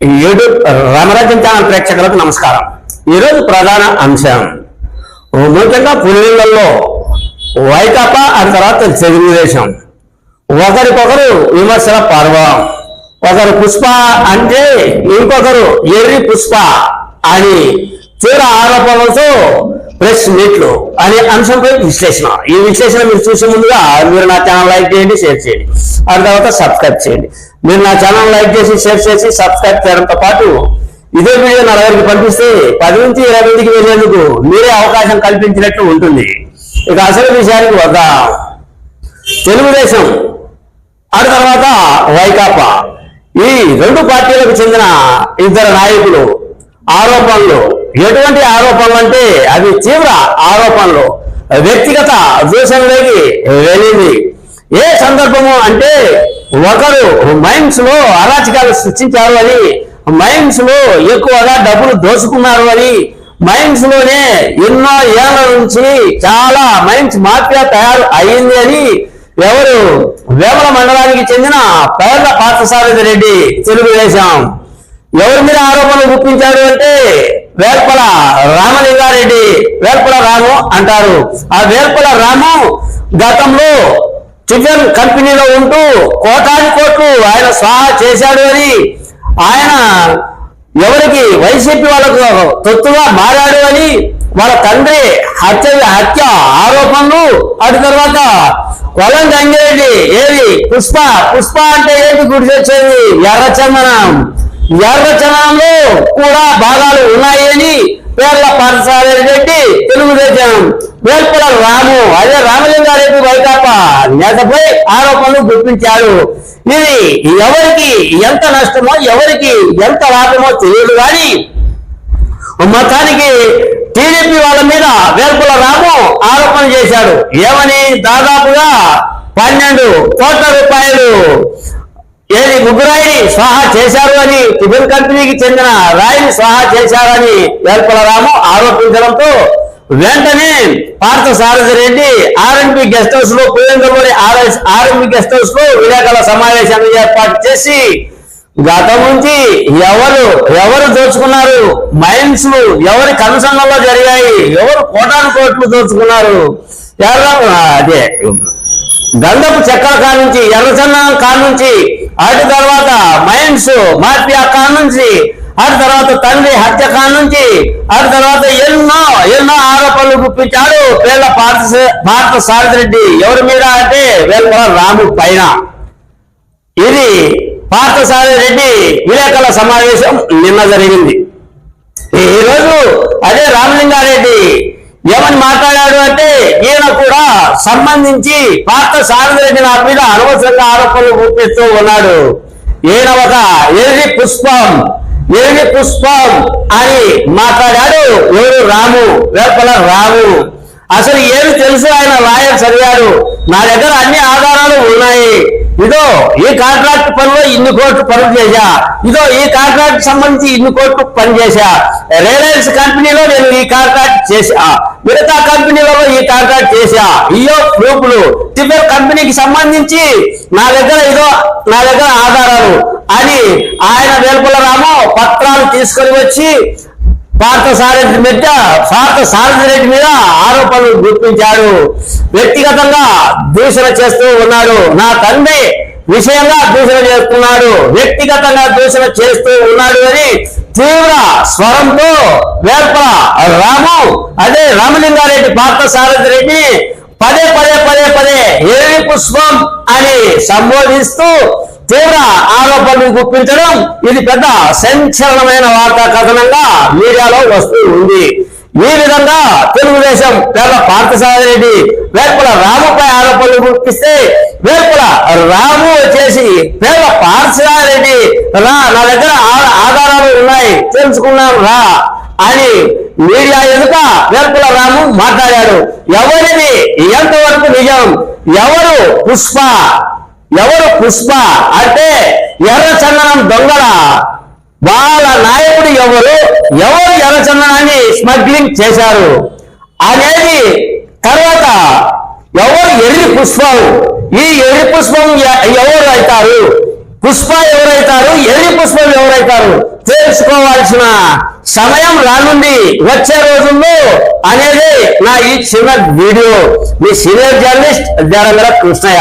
YouTube రామరాజ్యం channel ప్రేక్షకులకు నమస్కారం. ఈరోజు ప్రధాన అంశం. ముఖ్యంగా పులివెందుల్లో వైకాపా ఆ తర్వాత తెలుగుదేశం. ఒకరికొకరు విమర్శల పర్వం. ఒకరు పుష్ప అంటే ఇంకొకరు ఎర్రి పుష్ప అని తీవ్ర ఆరోపణలతో ప్రెస్ మీట్లు అనే అంశంపై విశ్లేషణ. ఈ విశ్లేషణ మీరు చూసే ముందుగా మీరు నా ఛానల్ లైక్ చేయండి షేర్ చేయండి. ఆ తర్వాత సబ్స్క్రైబ్ చేయండి. మీరు నా ఛానల్ లైక్ చేసి షేర్ చేసి సబ్స్క్రైబ్ చేయడంతో పాటు ఇదే వీడియో నలవరికి పంపిస్తే పది నుంచి ఇరవై మందికి వెళ్ళేందుకు మీరే అవకాశం కల్పించినట్లు ఉంటుంది. ఇక అసలు విషయానికి వద్దాం. తెలుగుదేశం ఆ తర్వాత వైకాపా. ఈ రెండు పార్టీలకు చెందిన ఇద్దరు నాయకులు ఆరోపణలు. ఎటువంటి ఆరోపణలు అంటే అవి తీవ్ర ఆరోపణలు. వ్యక్తిగత దూషణలోకి వెళ్ళింది. ఏ సందర్భము అంటే ఒకరు మైన్స్లో అరాచకాలు సృష్టించారు అని మైన్స్లో ఎక్కువగా డబ్బులు దోచుకున్నారు అని మైన్స్లోనే ఎన్నో ఏళ్ళ నుంచి చాలా మైన్స్ మాఫియా తయారు అయింది అని ఎవరు వేమల మండలానికి చెందిన పేర్ల పార్థసారథి రెడ్డి తెలుగుదేశం. ఎవరి మీద ఆరోపణలు గుప్పించాడు అంటే వేల్పల రామలింగారెడ్డి వేల్పల రాము అంటారు. ఆ వేల్పల రాము గతంలో టిఫిన్ కంపెనీలో ఉంటూ కోటాది కోట్లు ఆయన స్వాహా చేశాడు అని ఆయన ఎవరికి వైసీపీ వాళ్ళకు తొత్తుగా మారాడు అని వాళ్ళ తండ్రి హత్య హత్య ఆరోపణలు. అటు తర్వాత కొలం గంగిరెడ్డి ఏది? పుష్ప పుష్ప అంటే ఏంటి గుడి తెచ్చేది ఎర్రచందనం. ఎర్రచందనంలో కూడా భాగాలు ఉన్నాయని పేర్ల పాఠశాల రెడ్డి తెలుగుదేశం వేల్పుల రాము అదే రామలింగారెడ్డి వైకాపా నేతపై ఆరోపణలు గుర్తించారు ఇది ఎవరికి ఎంత నష్టమో ఎవరికి ఎంత లాభమో తెలియదు కానీ మొత్తానికి టీడీపీ వాళ్ళ మీద వేల్పుల రాము ఆరోపణ చేశాడు ఏమని? దాదాపుగా పన్నెండు కోట్ల రూపాయలు ఏది ముగ్గురాయిని స్వాహా చేశారు అని టిఫిన్ కంపెనీకి చెందిన రాయిని స్వాహా చేశారని వేల్పలరాము ఆరోపించడంతో వెంటనే పార్థ సారథి రెడ్డి ఆర్ఎంపి గెస్ట్ హౌస్లో పులివెందులోని ఆర్ఎంపి గెస్ట్ హౌస్లో విలేకరుల సమావేశాన్ని ఏర్పాటు చేసి గతం నుంచి ఎవరు ఎవరు దోచుకున్నారు మైన్స్ ఎవరి కనుసంగంలో జరిగాయి ఎవరు కోటాను కోట్లు దోచుకున్నారు ఎవరు అదే. గంధపు చెక్కల కా నుంచి ఎర్రచందనం కా నుంచి అటు తర్వాత మైండ్స్ మాఫియా కా నుంచి అటు తర్వాత తండ్రి హత్య కా నుంచి అటు తర్వాత ఎన్నో ఎన్నో ఆరోపణలు గుప్పించాడు. పేర్ల పార్థ భారత సారథిరెడ్డి ఎవరి మీద అంటే వేల్పల రాము పైన. ఇది పార్థసారథి రెడ్డి విలేకరుల సమావేశం నిన్న జరిగింది. ఈ రోజు అదే రామలింగారెడ్డి ఏమని మాట్లాడాడు అంటే ఈయన కూడా సంబంధించి పాత్ర సారథిరెడ్డి నా మీద అనవసరంగా ఆరోపణలు గుర్తిస్తూ ఉన్నాడు. ఈయన ఒక ఎర్రి పుష్పం ఎర్రి పుష్పం అని మాట్లాడాడు. ఎవరు? రాము. వేపల రాము. అసలు ఏమి తెలుసు? ఆయన లాయర్ చదివాడు నా దగ్గర అన్ని ఆధారాలు ఉన్నాయి. ఇదో ఈ కాంట్రాక్ట్ పనిలో ఇన్ని కోట్లు పనులు చేశా ఇదో ఈ కాంట్రాక్ట్ సంబంధించి ఇన్ని కోట్లు పని చేశా రిలయన్స్ కంపెనీలో నేను ఈ కాంట్రాక్ట్ చేశా. మిగతా కంపెనీలలో ఈ కాంట్రాక్ట్ చేశా. ఇయో ప్రూఫ్లు టిఫర్ కంపెనీకి సంబంధించి నా దగ్గర ఇదో నా దగ్గర ఆధారాలు. అని ఆయన వేల్పుల రాము పత్రాలు తీసుకొని వచ్చి పార్థ సారథి మీద పార్థ సారథి రెడ్డి మీద ఆరోపణలు గుర్తించాడు వ్యక్తిగతంగా దూషణ చేస్తూ ఉన్నాడు. నా తండ్రి విషయంగా దూషణ చేస్తున్నాడు. వ్యక్తిగతంగా దూషణ చేస్తూ ఉన్నాడు అని తీవ్ర స్వరంతో వేర్ప రాము అదే రామలింగారెడ్డి పార్థ సారథి రెడ్డి పదే పదే పదే పదే ఏమి పుష్పం అని సంబోధిస్తూ తీవ్ర ఆరోపణలు గుప్పించడం ఇది పెద్ద సంచలనమైన వార్తా కథనంగా మీడియాలో వస్తూ ఉంది. ఈ విధంగా తెలుగుదేశం పేద పార్థసారథి రెడ్డి వేర్పుల రాముపై ఆరోపణలు గుర్తిస్తే వేర్పుల రాము వచ్చేసి పేద పార్థసారథి రెడ్డి రా నా దగ్గర ఆ- ఆధారాలు ఉన్నాయి తెలుసుకున్నాను రా అని మీడియా ఎదుట వేర్పుల రాము మాట్లాడాడు. ఎవరిది? ఎంతవరకు నిజం? ఎవరు పుష్ప? ఎవరు పుష్ప అంటే ఎర్ర చందనం దొంగల. వాళ్ళ నాయకుడు ఎవరు? ఎవరు ఎర్ర చందనాన్ని స్మగ్లింగ్ చేశారు? అనేది తర్వాత ఎవరు ఎర్రి పుష్పం? ఈ ఎర్రి పుష్పం ఎ- ఎవరు అవుతారు పుష్ప ఎవరైతారు? ఎర్రి పుష్పం ఎవరైతారు? తెలుసుకోవాల్సిన సమయం రానుంది. వచ్చే రోజుల్లో అనేది నా ఈ చిన్న వీడియో. మీ సీనియర్ జర్నలిస్ట్ జారంగల కృష్ణయ్య.